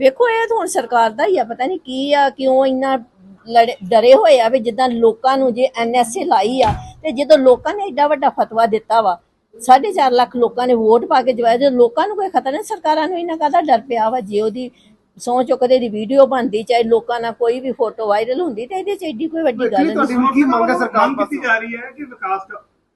ਵੇਖੋ ਇਹ ਤਾਂ ਹੁਣ ਸਰਕਾਰ ਦਾ ਹੀ ਆ ਪਤਾ ਨਹੀਂ ਕੀ ਆ ਕਿਉਂ ਇੰਨਾ ਡਰੇ ਹੋਏ ਆ ਵੀ ਜਿੱਦਾਂ ਲੋਕਾਂ ਨੂੰ ਜੇ ਐਨਐਸਏ ਲਾਈ ਆ ਤੇ ਜਦੋਂ ਲੋਕਾਂ ਨੇ ਐਡਾ ਵੱਡਾ ਫਤਵਾ ਦਿੱਤਾ ਵਾ 4.5 ਲੱਖ ਲੋਕਾਂ ਨੇ ਵੋਟ ਪਾ ਕੇ ਜਵਾਇਆ ਜੇ ਲੋਕਾਂ ਨੂੰ ਕੋਈ ਖਤਰਾ ਨਹੀਂ ਸਰਕਾਰਾਂ ਨੂੰ ਇਹਨਾਂ ਕਾਹਦਾ ਡਰ ਪਿਆ ਵਾ ਜੇ ਉਹਦੀ ਸਹੁੰ ਚੁੱਕਦੇ ਦੀ ਵੀਡੀਓ ਬਣਦੀ ਚਾਹੇ ਲੋਕਾਂ ਨਾਲ ਕੋਈ ਵੀ ਫੋਟੋ ਵਾਇਰਲ ਹੁੰਦੀ ਤੇ ਇਹਦੇ ਚ ਐਡੀ ਕੋਈ ਵੱਡੀ ਗੱਲ ਨਹੀਂ। ਕੀ ਮੰਗ ਹੈ ਸਰਕਾਰ ਮੰਗ ਕੀਤੀ ਜਾ ਰਹੀ ਹੈ ਕਿ ਵਿਕਾਸ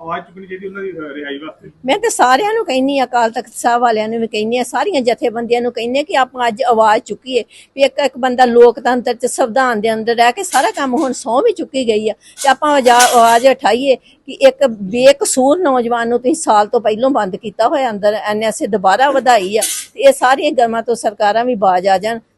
ਆਵਾਜ਼ ਚੁੱਕਣੀ ਚਾਹੀਦੀ ਉਹਨਾਂ ਦੀ ਰਿਹਾਈ ਵਾਸਤੇ। ਮੈਂ ਤੇ ਸਾਰਿਆਂ ਨੂੰ ਕਹਿੰਨੀ ਆ, ਅਕਾਲ ਤਖਤ ਸਾਹਿਬ ਵਾਲਿਆਂ ਨੂੰ ਵੀ ਕਹਿੰਨੀ ਆ, ਸਾਰੀਆਂ ਜਥੇਬੰਦੀਆਂ ਨੂੰ ਕਹਿੰਨੀ ਆ ਕਿ ਆਪਾਂ ਅੱਜ ਆਵਾਜ਼ ਚੁੱਕੀਏ, ਵੀ ਇੱਕ ਇੱਕ ਬੰਦਾ ਲੋਕਤੰਤਰ ਚ ਸੰਵਿਧਾਨ ਦੇ ਅੰਦਰ ਰਹਿ ਕੇ ਸਾਰਾ ਕੰਮ ਹੁਣ ਸਹੁੰ ਵੀ ਚੁੱਕੀ ਗਈ ਆ, ਤੇ ਆਪਾਂ ਆਜਾ- ਆਵਾਜ਼ ਉਠਾਈਏ ਕਿ ਇੱਕ ਬੇਕਸੂਰ ਨੌਜਵਾਨ ਨੂੰ ਤੁਸੀਂ ਸਾਲ ਤੋਂ ਪਹਿਲਾਂ ਬੰਦ ਕੀਤਾ ਹੋਇਆ ਅੰਦਰ ਐਨਐਸਏ ਦੁਬਾਰਾ ਵਧਾਈ ਆ, ਤੇ ਇਹ ਸਾਰੀਆਂ ਗਰਮਾਂ ਤੋਂ ਸਰਕਾਰਾਂ ਵੀ ਬਾਜ ਆ ਜਾਣ।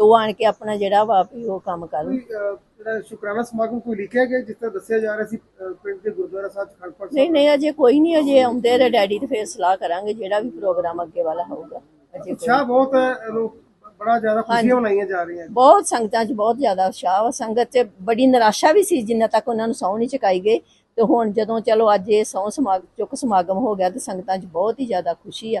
ਤੇ ਉਹ ਆਣ ਕੇ ਆਪਣਾ ਜਿਹੜਾ ਵਾ ਵੀ ਉਹ ਕੰਮ ਕਰਨ ਜਿਹੜਾ ਸ਼ੁਕਰਾਨਾ ਸਮਾਗਮ ਕੋਈ ਲਿਖਿਆ ਗਿਆ ਜਿਸ ਤਰ੍ਹਾਂ ਦੱਸਿਆ ਜਾ ਰਿਹਾ ਸੀ ਪਿੰਡ ਦੇ ਗੁਰਦੁਆਰਾ ਸਾਹਿਬ ਖੜਪੜ ਨਹੀਂ ਨਹੀਂ ਅਜੇ ਕੋਈ ਨਹੀਂ ਅਜੇ ਆਉਂਦੇ ਰੇ ਡੈਡੀ ਤੇ ਫੇਰ ਸਲਾਹ ਕਰਾਂਗੇ ਜਿਹੜਾ ਵੀ ਪ੍ਰੋਗਰਾਮ ਅੱਗੇ ਵਾਲਾ ਹੋਊਗਾ। ਅਜੇ ਉਤਸ਼ਾਹ ਬਹੁਤ ਲੋਕ ਬੜਾ ਜ਼ਿਆਦਾ ਖੁਸ਼ੀਆਂ ਮਨਾਈਆਂ ਜਾ ਰਹੀਆਂ। ਬਹੁਤ ਸੰਗਤਾਂ 'ਚ ਬਹੁਤ ਜ਼ਿਆਦਾ ਉਤਸ਼ਾਹ ਵਾ। ਸੰਗਤ 'ਚ ਬੜੀ ਨਿਰਾਸ਼ਾ ਵੀ ਸੀ ਜਿੰਨਾ ਤੱਕ ਉਹਨਾਂ ਨੂੰ ਸਹੁੰ ਨਹੀਂ ਚੁਕਾਈ ਗਈ। ਤੇ ਹੁਣ ਜਦੋਂ ਚਲੋ ਅੱਜ ਇਹ ਸਹੁੰ ਸਮਾਗਮ ਚੁੱਕ ਸਮਾਗਮ ਹੋ ਗਿਆ ਤੇ ਸੰਗਤਾਂ 'ਚ ਬਹੁਤ ਹੀ ਜ਼ਿਆਦਾ ਖੁਸ਼ੀ ਆ।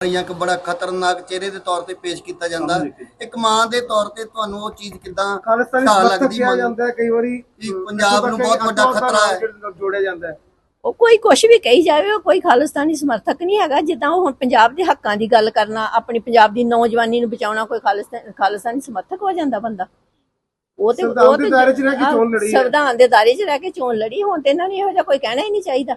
ਜਾਂ ਇੱਕ ਬੜਾ ਖਤਰਨਾਕ ਚਿਹਰੇ ਦੇ ਤੌਰ ਤੇ ਪੇਸ਼ ਕੀਤਾ ਜਾਂਦਾ। ਇੱਕ ਮਾਂ ਦੇ ਤੌਰ ਤੇ ਤੁਹਾਨੂੰ ਉਹ ਚੀਜ਼ ਕਿਦਾਂ ਖਾਲਿਸਤਾਨੀ ਖਾ ਸਮਰਥਕ ਲੱਗਦੀ ਕਿਹਾ ਮਨ- ਜਾਂਦਾ ਹੈ ਕਈ ਵਾਰੀ ਵੀ ਪੰਜਾਬ ਨੂੰ ਬਹੁਤ ਵੱਡਾ ਖਤਰਾ ਹੈ। ਜੋੜਿਆ ਜਾਂਦਾ ਹੈ। ਉਹ ਕੋਈ ਕੁਛ ਵੀ ਕਹੀ ਜਾਵੇ ਉਹ ਕੋਈ ਖਾਲਿਸਤਾਨੀ ਸਮਰਥਕ ਨਹੀਂ ਹੈਗਾ। ਜਿੱਦਾਂ ਉਹ ਹੁਣ ਪੰਜਾਬ ਦੇ ਹੱਕਾਂ ਦੀ ਗੱਲ ਕਰਨਾ ਆਪਣੀ ਪੰਜਾਬ ਦੀ ਨੌਜਵਾਨੀ ਨੂੰ ਬਚਾਉਣਾ ਕੋਈ ਖਾਲਿਸਤਾਨ ਖਾਲਿਸਤਾਨੀ ਸਮਰਥਕ ਹੋ ਜਾਂਦਾ ਬੰਦਾ। ਉਹ ਤੇ ਸੰਵਿਧਾਨ ਉਹ ਦੇ ਤੇ ਦਾਇਰੇ 'ਚ ਰਹਿ ਕੇ ਚੋਣ ਲੜੀ ਹੈ। ਸੰਵਿਧਾਨ ਦੇ ਦਾਇਰੇ 'ਚ ਰਹਿ ਕੇ ਚੋਣ ਲੜੀ ਹੁਣ ਤੇ ਇਹਨਾਂ ਨੂੰ ਇਹੋ ਜਿਹਾ ਕੋਈ ਕਹਿਣਾ ਹੀ ਨਹੀਂ ਚਾਹੀਦਾ।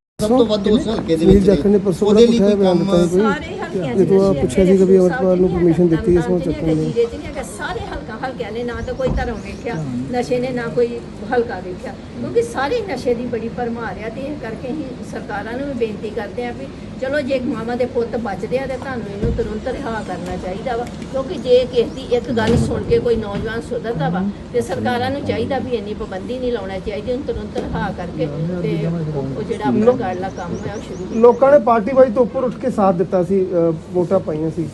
ਸਭ ਤੋਂ ਵੱਧ ਉਸ ਹਲਕੇ ਦੇ ਵਿੱਚ ਜਾਖੜ ਨੇ ਪਰਸੋਂ ਉਹਦੇ ਲਈ ਕੋਈ ਕੰਮ ਸਾਰੇ ਹਲਕਿਆਂ ਇਹ ਤੋਂ ਆ ਪੁੱਛਿਆ ਸੀ ਕਿ ਵੀ ਅਮਰਪਾਲ ਨੂੰ permission ਦਿੱਤੀ ਇਸ ਨੂੰ ਚੱਕਣ ਦੀ। ਸਾਰੇ ਹਲਕਿਆਂ ਨੇ ਨਾ ਤਾਂ ਕੋਈ ਧਰਮ ਵੇਖਿਆ ਨਸ਼ੇ ਨੇ ਨਾ ਕੋਈ ਹਲਕਾ ਵੇਖਿਆ। ਕਿਉਂਕਿ ਸਾਰੇ ਨਸ਼ੇ ਦੀ ਬੜੀ ਭਰਮਾਰ ਆ ਤੇ ਇਹ ਕਰਕੇ ਹੀ ਸਰਕਾਰਾਂ ਨੂੰ ਵੀ ਬੇਨਤੀ ਕਰਦੇ ਆ ਵੀ ਚਲੋ ਜੇ ਮਾਵਾਂ ਦੇ ਪੁੱਤ ਬਚਦੇ ਆ ਤੇ ਤੁਹਾਨੂੰ ਇਹਨੂੰ ਤੁਰੰਤ ਰਿਹਾ ਕਰਨਾ ਚਾਹੀਦਾ ਵਾ। ਕਿਉਂਕਿ ਜੇ ਕਿਸੇ ਦੀ ਇੱਕ ਗੱਲ ਸੁਣ ਕੇ ਕੋਈ ਨੌਜਵਾਨ ਸੁਧਰਦਾ ਵਾ ਤੇ ਸਰਕਾਰਾਂ ਨੂੰ ਚਾਹੀਦਾ ਵੀ ਇੰਨੀ ਪਾਬੰਦੀ ਨਹੀਂ ਲਾਉਣਾ ਚਾਹੀਦੀ ਉਹਨੂੰ ਤੁਰੰਤ ਰਿਹਾ ਕਰਕੇ ਤੇ ਉਹ ਜਿਹੜਾ ਆਪਣਾ ਗਾੜਲਾ ਕੰਮ ਹੈ ਉਹ ਸ਼ੁਰੂ ਲੋਕਾਂ ਨੇ ਪਾਰਟੀ ਵਾਈ ਤੋਂ ਉੱਪਰ ਉੱਠ ਕੇ ਸਾਥ ਦਿੱਤਾ ਸੀ ਵੋਟਾਂ ਪਾਈਆਂ ਸੀ।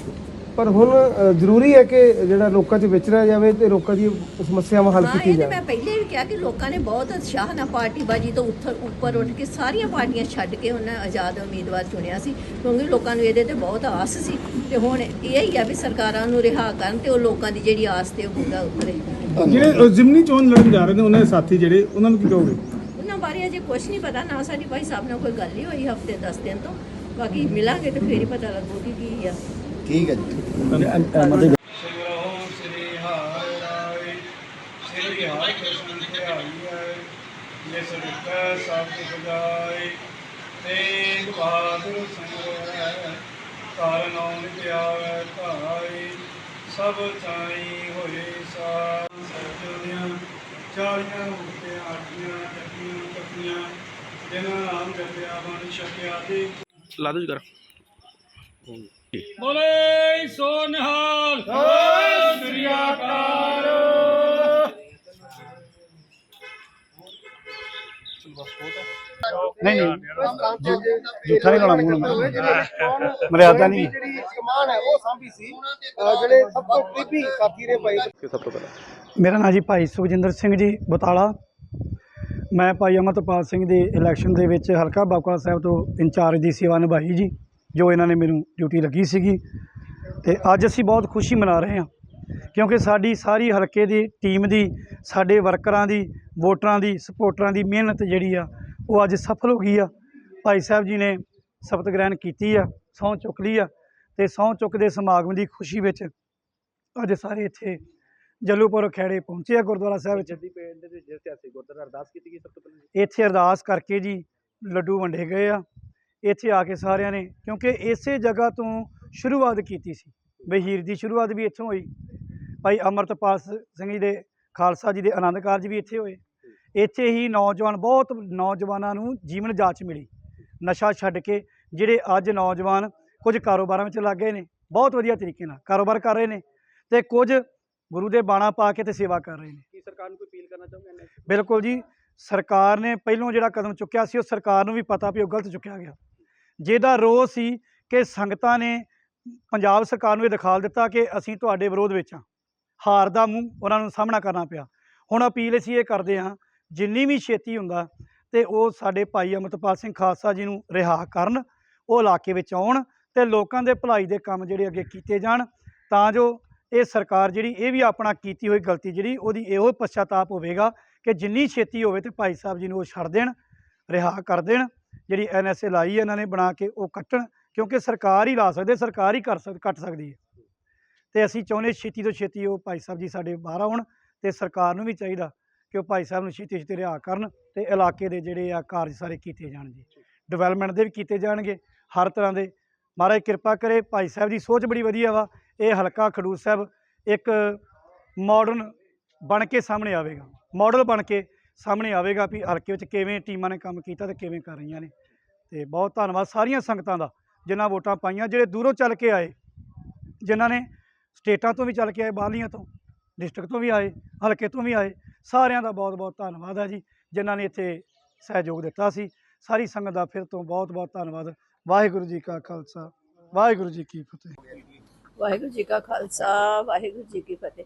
ਪਰ ਹੁਣ ਅ, ਜ਼ਰੂਰੀ ਹੈ ਕਿ ਜਿਹੜਾ ਲੋਕਾਂ 'ਚ ਵਿਚਰਿਆ ਜਾਵੇ ਤੇ ਲੋਕਾਂ ਦੀ ਸਮੱਸਿਆਵਾਂ ਹੱਲ ਹਾਂ ਕੀਤੀ ਇਹ ਤੇ ਜਾਵੇ ਮੈਂ ਪਹਿਲੇ ਵੀ ਕਿਹਾ ਕਿ ਲੋਕਾਂ ਨੇ ਬਹੁਤ ਉਤਸ਼ਾਹ ਨਾਲ ਪਾਰਟੀਬਾਜੀ ਤੋਂ ਉੱਥਰ ਉੱਪਰ ਉੱਠ ਕੇ ਸਾਰੀਆਂ ਪਾਰਟੀਆਂ ਛੱਡ ਕੇ ਉਹਨਾਂ ਆਜ਼ਾਦ ਉਮੀਦਵਾਰ ਚੁਣਿਆ ਸੀ ਕਿਉਂਕਿ ਲੋਕਾਂ ਨੂੰ ਇਹਦੇ ਤੇ ਬਹੁਤ ਆਸ ਸੀ। ਤੇ ਹੁਣ ਇਹ ਹੀ ਆ ਵੀ ਸਰਕਾਰਾਂ ਨੂੰ ਰਿਹਾ ਕਰਨ ਤੇ ਉਹ ਲੋਕਾਂ ਦੀ ਜਿਹੜੀ ਆਸ ਤੇ ਉਹ ਪੂਰਾ ਉਤਰੇ ਜਿਹੜੇ ਅ, ਜ਼ਿਮਨੀ ਚੋਣ ਲੜਨ ਜਾ ਰਹੇ ਨੇ ਉਹਨਾਂ ਦੇ ਸਾਥੀ ਜਿਹੜੇ ਉਹਨਾਂ ਨੂੰ ਕੀ ਕਹੋਗੇ? ਉਹਨਾਂ ਬਾਰੇ ਅਜੇ ਕੁਝ ਨਹੀਂ ਪਤਾ ਨਾ ਸਾਡੀ ਭਾਈ ਸਾਹਿਬ ਨਾਲ ਕੋਈ ਗੱਲ ਹੀ ਹੋਈ ਹਫ਼ਤੇ 10 ਦਿਨ ਤੋਂ। ਬਾਕੀ ਮਿਲਾਂਗੇ ਤੇ ਫੇਰ ਹੀ ਪਤਾ ਲੱਗੂ ਕਿ ਕੀ ਆ। ਠੀਕ ਹੈ ਜੀ। ਸਭ ਬਹਾਦਰ ਨਾਮ ਧਾਈ ਚਾਈ ਹੋਏ ਸਾ ਸਜਣਿਆ ਚਾਰੀਆਂ ਉਤੇ ਆਟੀਆਂ ਟੱਕੀਆਂ ਟੱਕੀਆਂ ਜਿਨ੍ਹਾਂ ਨਾਮ ਜਪਿਆ ਬਣ ਛਕਿਆ ਤੇ ਲਾ ਦੋ ਜੀ ਕਰ ਬੋਲੇ ਸੋ ਨਿਹਾਲ ਸ੍ਰੀ ਅਕਾਲ। ਨਹੀਂ ਨਹੀਂ। ਜੂਠਾ ਨਹੀਂ ਲਾਉਣਾ ਮੂੰਹ ਮਰਿਆਦਾ ਨਹੀਂ। ਜਿਹੜੀ ਕਮਾਨ ਹੈ ਉਹ ਸਾਂਭੀ ਸੀ। ਜਿਹੜੇ ਸਭ ਤੋਂ ਕਰੀਬੀ ਸਾਥੀ ਨੇ ਭਾਈ ਸਭ ਤੋਂ ਪਹਿਲਾਂ? ਮੇਰਾ ਨਾਂ ਜੀ ਭਾਈ ਸੁਖਜਿੰਦਰ ਸਿੰਘ ਜੀ ਬਤਾਲਾ। ਮੈਂ ਭਾਈ ਅਮਰਤਪਾਲ ਸਿੰਘ ਦੇ ਇਲੈਕਸ਼ਨ ਦੇ ਵਿੱਚ ਹਲਕਾ ਬਾਕਲਾ ਸਾਹਿਬ ਤੋਂ ਇੰਚਾਰਜ ਦੀ ਸੇਵਾ ਨਿਭਾਈ ਜੀ। ਜੋ ਇਹਨਾਂ ਨੇ ਮੈਨੂੰ ਡਿਊਟੀ ਲੱਗੀ ਸੀਗੀ ਤੇ ਅੱਜ ਅਸੀਂ ਬਹੁਤ ਖੁਸ਼ੀ ਮਨਾ ਰਹੇ ਹਾਂ ਕਿਉਂਕਿ ਸਾਡੀ ਸਾਰੀ ਹਲਕੇ ਦੀ ਟੀਮ ਦੀ ਸਾਡੇ ਵਰਕਰਾਂ ਦੀ ਵੋਟਰਾਂ ਦੀ ਸਪੋਰਟਰਾਂ ਦੀ ਮਿਹਨਤ ਜਿਹੜੀ ਆ ਉਹ ਅੱਜ ਸਫਲ ਹੋ ਗਈ ਆ। ਭਾਈ ਸਾਹਿਬ ਜੀ ਨੇ ਸ਼ਪਥ ਗ੍ਰਹਿਣ ਕੀਤੀ ਆ ਸਹੁੰ ਚੁੱਕ ਲਈ ਆ ਤੇ ਸਹੁੰ ਚੁੱਕ ਦੇ ਸਮਾਗਮ ਦੀ ਖੁਸ਼ੀ ਵਿੱਚ ਅੱਜ ਸਾਰੇ ਇੱਥੇ ਜੱਲੂਪੁਰ ਖੇੜੇ ਪਹੁੰਚੇ ਆ ਗੁਰਦੁਆਰਾ ਸਾਹਿਬ ਵਿੱਚ। ਜੱਦੀ ਪਿੰਡ ਦੇ ਜਿਹੜੇ ਇਤਿਹਾਸਿਕ ਗੁਰਦੁਆਰਾ ਅਰਦਾਸ ਕੀਤੀ ਗਈ ਸਭ ਤੋਂ ਪਹਿਲਾਂ ਇੱਥੇ ਅਰਦਾਸ ਕਰਕੇ ਜੀ ਲੱਡੂ ਵੰਡੇ ਗਏ ਆ। ਇੱਥੇ ਆ ਕੇ ਸਾਰਿਆਂ ਨੇ ਕਿਉਂਕਿ ਇਸੇ ਜਗ੍ਹਾ ਤੋਂ ਸ਼ੁਰੂਆਤ ਕੀਤੀ ਸੀ। ਬਹੀਰ ਦੀ ਸ਼ੁਰੂਆਤ ਵੀ ਇੱਥੋਂ ਹੋਈ। ਭਾਈ ਅਮਰਤਪਾਲ ਸਿੰਘ ਜੀ ਦੇ ਖਾਲਸਾ ਜੀ ਦੇ ਆਨੰਦ ਕਾਰਜ ਵੀ ਇੱਥੇ ਹੋਏ। ਇੱਥੇ ਹੀ ਨੌਜਵਾਨ ਬਹੁਤ ਨੌਜਵਾਨਾਂ ਨੂੰ ਜੀਵਨ ਜਾਚ ਮਿਲੀ। ਨਸ਼ਾ ਛੱਡ ਕੇ ਜਿਹੜੇ ਅੱਜ ਨੌਜਵਾਨ ਕੁਝ ਕਾਰੋਬਾਰਾਂ ਵਿੱਚ ਲੱਗ ਗਏ ਨੇ ਬਹੁਤ ਵਧੀਆ ਤਰੀਕੇ ਨਾਲ ਕਾਰੋਬਾਰ ਕਰ ਰਹੇ ਨੇ ਤੇ ਕੁਝ ਗੁਰੂ ਦੇ ਬਾਣਾ ਪਾ ਕੇ ਤੇ ਸੇਵਾ ਕਰ ਰਹੇ ਨੇ। ਕੀ ਸਰਕਾਰ ਨੂੰ ਕੋਈ ਅਪੀਲ ਕਰਨਾ ਚਾਹੋਗੇ? ਬਿਲਕੁਲ ਜੀ ਸਰਕਾਰ ਨੇ ਪਹਿਲੋਂ ਜਿਹੜਾ ਕਦਮ ਚੁੱਕਿਆ ਸੀ, ਉਹ ਸਰਕਾਰ ਨੂੰ ਵੀ ਪਤਾ ਵੀ ਉਹ ਗਲਤ ਚੁੱਕਿਆ ਗਿਆ। ਜਿਹਦਾ ਰੋਸ ਸੀ ਕਿ ਸੰਗਤਾਂ ਨੇ ਪੰਜਾਬ ਸਰਕਾਰ ਨੂੰ ਇਹ ਦਿਖਾਲ ਦਿੱਤਾ ਕਿ ਅਸੀਂ ਤੁਹਾਡੇ ਵਿਰੋਧ ਵਿੱਚ ਹਾਂ। ਹਾਰ ਦਾ ਮੂੰਹ ਉਹਨਾਂ ਨੂੰ ਸਾਹਮਣਾ ਕਰਨਾ ਪਿਆ। ਹੁਣ ਅਪੀਲ ਅਸੀਂ ਇਹ ਕਰਦੇ ਹਾਂ, ਜਿੰਨੀ ਵੀ ਛੇਤੀ ਹੁੰਦਾ ਤੇ ਉਹ ਸਾਡੇ ਭਾਈ ਅਮਰਤਪਾਲ ਸਿੰਘ ਖਾਲਸਾ ਜੀ ਨੂੰ ਰਿਹਾ ਕਰਨ, ਉਹ ਇਲਾਕੇ ਵਿੱਚ ਆਉਣ ਤੇ ਲੋਕਾਂ ਦੇ ਭਲਾਈ ਦੇ ਕੰਮ ਜਿਹੜੇ ਅੱਗੇ ਕੀਤੇ ਜਾਣ, ਤਾਂ ਜੋ ਇਹ ਸਰਕਾਰ ਜਿਹੜੀ, ਇਹ ਵੀ ਆਪਣਾ ਕੀਤੀ ਹੋਈ ਗਲਤੀ ਜਿਹੜੀ, ਉਹਦੀ ਇਹੋ ਪਛਤਾਪ ਹੋਵੇਗਾ ਕਿ ਜਿੰਨੀ ਛੇਤੀ ਹੋਵੇ ਤੇ ਭਾਈ ਸਾਹਿਬ ਜੀ ਨੂੰ ਉਹ ਛੱਡ ਦੇਣ, ਰਿਹਾ ਕਰ ਦੇਣ, ਜਿਹੜੀ ਐਨਐਸਏ ਲਾਈ ਹੈ, ਇਹਨਾਂ ਨੇ ਬਣਾ ਕੇ ਉਹ ਕੱਟਣ, ਕਿਉਂਕਿ ਸਰਕਾਰ ਹੀ ਲਾ ਸਕਦੇ, ਸਰਕਾਰ ਹੀ ਕਰ ਸਕ, ਕੱਟ ਸਕਦੀ ਹੈ। ਤੇ ਅਸੀਂ ਚਾਹੁੰਦੇ ਛੇਤੀ ਤੋਂ ਛੇਤੀ ਉਹ ਭਾਈ ਸਾਹਿਬ ਜੀ ਸਾਡੇ ਬਾਹਰ ਆਉਣ ਤੇ ਸਰਕਾਰ ਨੂੰ ਵੀ ਚਾਹੀਦਾ ਕਿ ਉਹ ਭਾਈ ਸਾਹਿਬ ਨੂੰ ਛੇਤੀ ਛੇਤੀ ਰਿਹਾ ਕਰਨ ਤੇ ਇਲਾਕੇ ਦੇ ਜਿਹੜੇ ਆ ਕਾਰਜ ਸਾਰੇ ਕੀਤੇ ਜਾਣ ਜੀ। ਡਿਵੈਲਪਮੈਂਟ ਦੇ ਵੀ ਕੀਤੇ ਜਾਣਗੇ, ਹਰ ਤਰ੍ਹਾਂ ਦੇ। ਮਹਾਰਾਜ ਕਿਰਪਾ ਕਰੇ, ਭਾਈ ਸਾਹਿਬ ਦੀ ਸੋਚ ਬੜੀ ਵਧੀਆ ਵਾ, ਇਹ ਹਲਕਾ ਖਡੂਰ ਸਾਹਿਬ ਇੱਕ ਮਾਡਰਨ ਬਣ ਕੇ ਸਾਹਮਣੇ ਆਵੇਗਾ। ਮਾਡਲ ਬਣ ਕੇ ਸਾਹਮਣੇ ਆਵੇਗਾ ਵੀ ਹਲਕੇ ਵਿੱਚ ਕਿਵੇਂ ਟੀਮਾਂ ਨੇ ਕੰਮ ਕੀਤਾ ਤੇ ਕਿਵੇਂ ਕਰ ਰਹੀਆਂ ਨੇ। ਤੇ ਬਹੁਤ ਧੰਨਵਾਦ ਸਾਰੀਆਂ ਸੰਗਤਾਂ ਦਾ ਜਿਨ੍ਹਾਂ ਵੋਟਾਂ ਪਾਈਆਂ, ਜਿਹੜੇ ਦੂਰੋਂ ਚੱਲ ਕੇ ਆਏ, ਜਿਨ੍ਹਾਂ ਨੇ ਸਟੇਟਾਂ ਤੋਂ ਵੀ ਚੱਲ ਕੇ ਆਏ, ਬਾਹਰਲੀਆਂ ਤੋਂ, ਡਿਸਟ੍ਰਿਕਟ ਤੋਂ ਵੀ ਆਏ, ਹਲਕੇ ਤੋਂ ਵੀ ਆਏ, ਸਾਰਿਆਂ ਦਾ ਬਹੁਤ ਬਹੁਤ ਧੰਨਵਾਦ ਹੈ ਜੀ, ਜਿਨ੍ਹਾਂ ਨੇ ਇੱਥੇ ਸਹਿਯੋਗ ਦਿੱਤਾ ਸੀ। ਸਾਰੀ ਸੰਗਤ ਦਾ ਫਿਰ ਤੋਂ ਬਹੁਤ ਬਹੁਤ ਧੰਨਵਾਦ। ਵਾਹਿਗੁਰੂ ਜੀ ਕਾ ਖਾਲਸਾ, ਵਾਹਿਗੁਰੂ ਜੀ ਕੀ ਫਤਿਹ। ਵਾਹਿਗੁਰੂ ਜੀ ਕਾ ਖਾਲਸਾ, ਵਾਹਿਗੁਰੂ ਜੀ ਕੀ ਫਤਿਹ।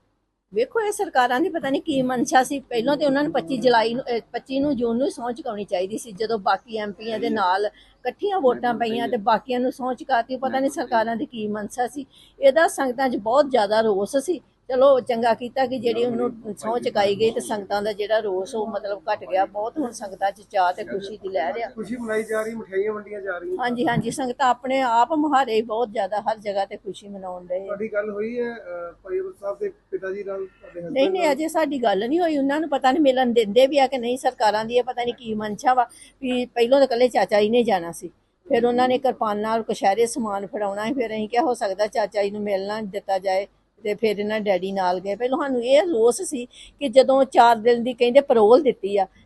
ਵੇਖੋ, ਇਹ ਸਰਕਾਰਾਂ ਦੀ ਪਤਾ ਨਹੀਂ ਕੀ ਮਨਸ਼ਾ ਸੀ। ਪਹਿਲਾਂ ਤੇ ਉਹਨਾਂ ਨੂੰ 25 ਜੁਲਾਈ ਨੂੰ, ਅਹ 25 ਨੂੰ ਜੂਨ ਨੂੰ ਸਹੁੰ ਚੁਕਾਉਣੀ ਚਾਹੀਦੀ ਸੀ, ਜਦੋਂ ਬਾਕੀ ਐਮਪੀਆਂ ਦੇ ਨਾਲ ਇਕੱਠੀਆਂ ਵੋਟਾਂ ਪਈਆਂ ਤੇ ਬਾਕੀਆਂ ਨੂੰ ਸਹੁੰ ਚੁਕਾਤੀ। ਪਤਾ ਨਹੀਂ ਸਰਕਾਰਾਂ ਦੀ ਕੀ ਮਨਸ਼ਾ ਸੀ। ਇਹਦਾ ਸੰਗਤਾਂ 'ਚ ਬਹੁਤ ਜ਼ਿਆਦਾ ਰੋਸ ਸੀ। ਚਲੋ ਚੰਗਾ ਕੀਤਾ ਕਿ ਜਿਹੜੀ ਉਹਨੂੰ ਸਹੁੰ ਚੁਕਾਈ ਗਈ ਤੇ ਸੰਗਤਾਂ ਦਾ ਜਿਹੜਾ ਰੋਸ ਉਹ ਮਤਲਬ ਘਟ ਗਿਆ। ਬਹੁਤ ਹੁਣ ਸੰਗਤਾਂ 'ਚ ਚਾਹ ਤੇ ਖੁਸ਼ੀ ਦੀ ਲਹਿਰ ਆ। ਖੁਸ਼ੀ ਮਨਾਈ ਜਾ ਰਹੀ ਮਠਿਆਈਆਂ ਵੰਡੀਆਂ ਜਾ ਰਹੀਆਂ। ਹਾਂਜੀ ਹਾਂਜੀ ਸੰਗਤਾਂ ਆਪਣੇ ਆਪ ਮੁਹਾਰੇ ਬਹੁਤ ਜ਼ਿਆਦਾ ਹਰ ਜਗ੍ਹਾ ਤੇ ਖੁਸ਼ੀ ਮਨਾਉਣ ਰਹੇ ਤੁਹਾਡੀ ਗੱਲ ਹੋਈ ਹੈ ਅਮਰ ਸਾਹਿਬ ਦੇ ਪਿਤਾ ਜੀ ਨਾਲ ਨਹੀਂ ਨਹੀਂ? ਅਜੇ ਸਾਡੀ ਗੱਲ ਨਹੀਂ ਹੋਈ। ਉਹਨਾਂ ਨੂੰ ਪਤਾ ਨਹੀਂ ਮਿਲਣ ਦਿੰਦੇ ਵੀ ਆ ਕਿ ਨਹੀਂ ਸਰਕਾਰਾਂ ਦੀ ਇਹ ਪਤਾ ਨਹੀਂ ਕੀ ਮਨਸ਼ਾ ਵਾ ਵੀ ਪਹਿਲੋਂ ਤਾਂ ਇਕੱਲੇ ਚਾਚਾ ਜੀ ਨੇ ਜਾਣਾ ਸੀ। ਫਿਰ ਉਹਨਾਂ ਨੇ ਕਿਰਪਾਨ ਨਾਲ ਕਸ਼ਹਿਰੇ ਸਮਾਨ ਫੜਾਉਣਾ ਫਿਰ ਅਸੀਂ ਕਿਹਾ ਹੋ ਸਕਦਾ ਚਾਚਾ ਜੀ ਨੂੰ ਮਿਲਣਾ ਦਿੱਤਾ ਜਾਏ। ਤੇ ਫਿਰ ਇਹਨਾਂ ਡੈਡੀ ਨਾਲ ਗਏ। ਪਹਿਲਾਂ ਸਾਨੂੰ ਇਹ ਰੋਸ ਸੀ ਕਿ ਜਦੋਂ ਚਾਰ ਦਿਨ ਦੀ ਕਹਿੰਦੇ ਪਰੋਲ ਦਿੱਤੀ ਆ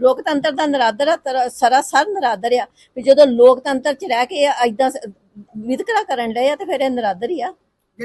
ਲੋਕਤੰਤਰ ਦਾ ਨਰਾਦਰ ਆ ਸਰਾਸਰ ਨਰਾਦਰ ਆ। ਵੀ ਜਦੋਂ ਲੋਕਤੰਤਰ ਚ ਰਹਿ ਕੇ ਐਦਾਂ ਵਿਤਕਰਾ ਕਰਨ ਡਏ ਆ ਤੇ ਫਿਰ ਇਹ ਨਰਾਦਰ ਹੀ ਆ।